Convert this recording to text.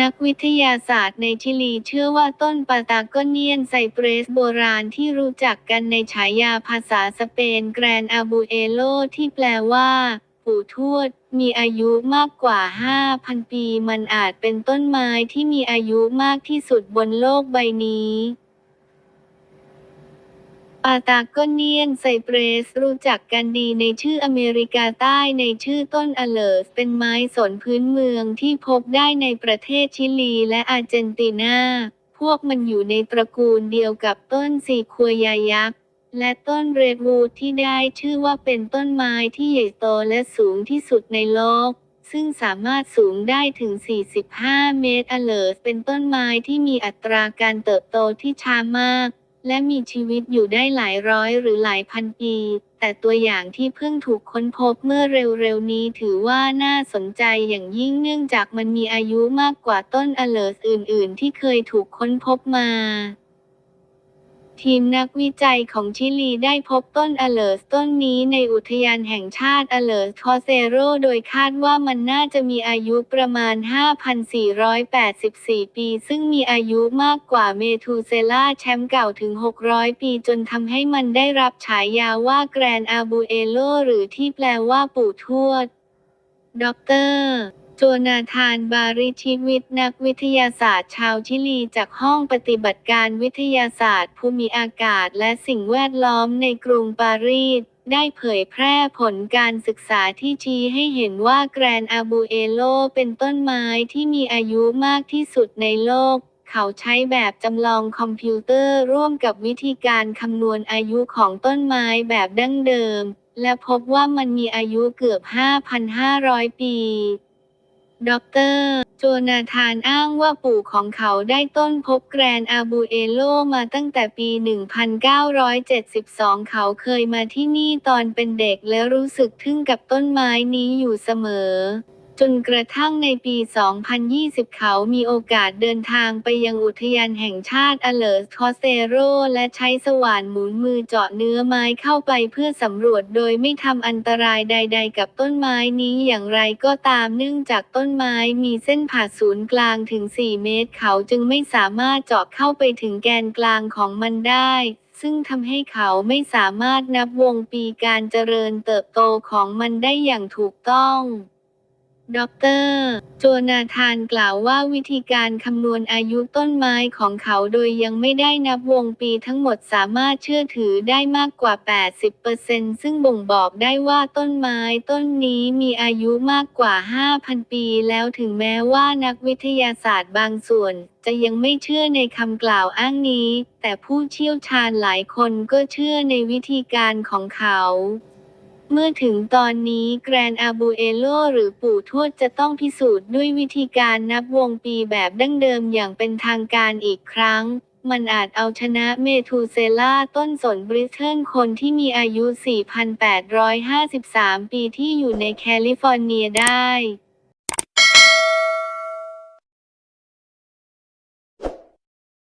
นักวิทยาศาสตร์ในชิลีเชื่อว่าต้นปาตาโกเนียนไซเปรสโบราณที่รู้จักกันในฉายาภาษาสเปนแกรนอาบูเอโลที่แปลว่า ปู่ทวด มีอายุมากกว่า 5,000 ปี มันอาจเป็นต้นไม้ที่มีอายุมากที่สุดบนโลกใบนี้ ปาตาโกเนียนไซเปรสรู้จักกันดีในชื่ออเมริกาใต้ในชื่อต้นอเลอร์สเป็นไม้สนพื้นเมืองที่พบได้ในประเทศชิลีและอาร์เจนตินา พวกมันอยู่ในตระกูลเดียวกับต้นซีควยายักษ์และต้นเรดวูดที่ได้ชื่อว่าเป็นต้นไม้ที่ใหญ่โตและสูงที่สุดในโลก ซึ่งสามารถสูงได้ถึง 45 เมตรอเลอร์สเป็นต้นไม้ที่มีอัตราการเติบโตที่ช้ามาก และมีชีวิตอยู่ได้หลายร้อยหรือหลายพันปี แต่ตัวอย่างที่เพิ่งถูกค้นพบเมื่อเร็วๆนี้ถือว่าน่าสนใจอย่างยิ่งเนื่องจากมันมีอายุมากกว่าต้นอเลอร์สอื่นๆ ที่เคยถูกค้นพบมา ทีมนักวิจัยของชิลีได้พบต้นอเลอร์สต้นนี้ในอุทยานแห่งชาติอเลอร์สคอเซโร โดยคาดว่ามันน่าจะมีอายุประมาณ 5,484 ปี ซึ่งมีอายุมากกว่าเมทูเซล่าแชมป์เก่าถึง 600 ปีจนทำให้มันได้รับฉายาว่าแกรนอาบูเอโล หรือที่แปลว่าปู่ทวด ดร โจนาธานบาริชิวิทนักวิทยาศาสตร์ชาวชิลีจากห้องปฏิบัติการวิทยาศาสตร์ภูมิอากาศและสิ่งแวดล้อมในกรุงปารีสได้เผยแพร่ผลการศึกษาที่ชี้ให้เห็นว่าแกรนอาบูเอโลเป็นต้นไม้ที่มีอายุมากที่สุดในโลก เขาใช้แบบจำลองคอมพิวเตอร์ร่วมกับวิธีการคำนวณอายุของต้นไม้แบบดั้งเดิม และพบว่ามันมีอายุเกือบ 5,500 ปี ดรโจนาธานอ้างว่าปู่ของเขาได้ต้นพบแกรนอาบูเอโลมาตั้งแต่ปี 1972 เขาเคยมาที่นี่ตอนเป็นเด็กและรู้สึกทึ่งกับต้นไม้นี้อยู่เสมอ จนกระทั่งในปี 2020 เขามีโอกาสเดินทางไปยังอุทยานแห่งชาติอเลอร์สคอเซโร และใช้สว่านหมุนมือเจาะเนื้อไม้เข้าไปเพื่อสำรวจโดยไม่ทำอันตรายใด ๆ กับต้นไม้นี้อย่างไรก็ตามเนื่องจากต้นไม้มีเส้นผ่าศูนย์กลางถึง 4 เมตร เขาจึงไม่สามารถเจาะเข้าไปถึงแกนกลางของมันได้ซึ่งทำให้เขาไม่สามารถนับวงปีการเจริญเติบโตของมันได้อย่างถูกต้อง ดร โจนาธานกล่าวว่าวิธีการคำนวณอายุต้นไม้ของเขาโดยยังไม่ได้นับวงปีทั้งหมดสามารถเชื่อถือได้มากกว่า 80%ซึ่งบ่งบอกได้ว่าต้นไม้ต้นนี้มีอายุมากกว่า 5,000 ปีแล้วถึงแม้ว่านักวิทยาศาสตร์บางส่วน จะยังไม่เชื่อในคำกล่าวอ้างนี้ แต่ผู้เชี่ยวชาญหลายคนก็เชื่อในวิธีการของเขา เมื่อถึงตอนนี้แกรนอาบูเอโลหรือปู่ทวดจะต้องพิสูจน์ด้วยวิธีการนับวงปีแบบดั้งเดิมอย่างเป็นทางการอีกครั้ง มันอาจเอาชนะเมทูเซล่าต้นสนบริเทิลคนที่มีอายุ 4,853 ปีที่อยู่ในแคลิฟอร์เนียได้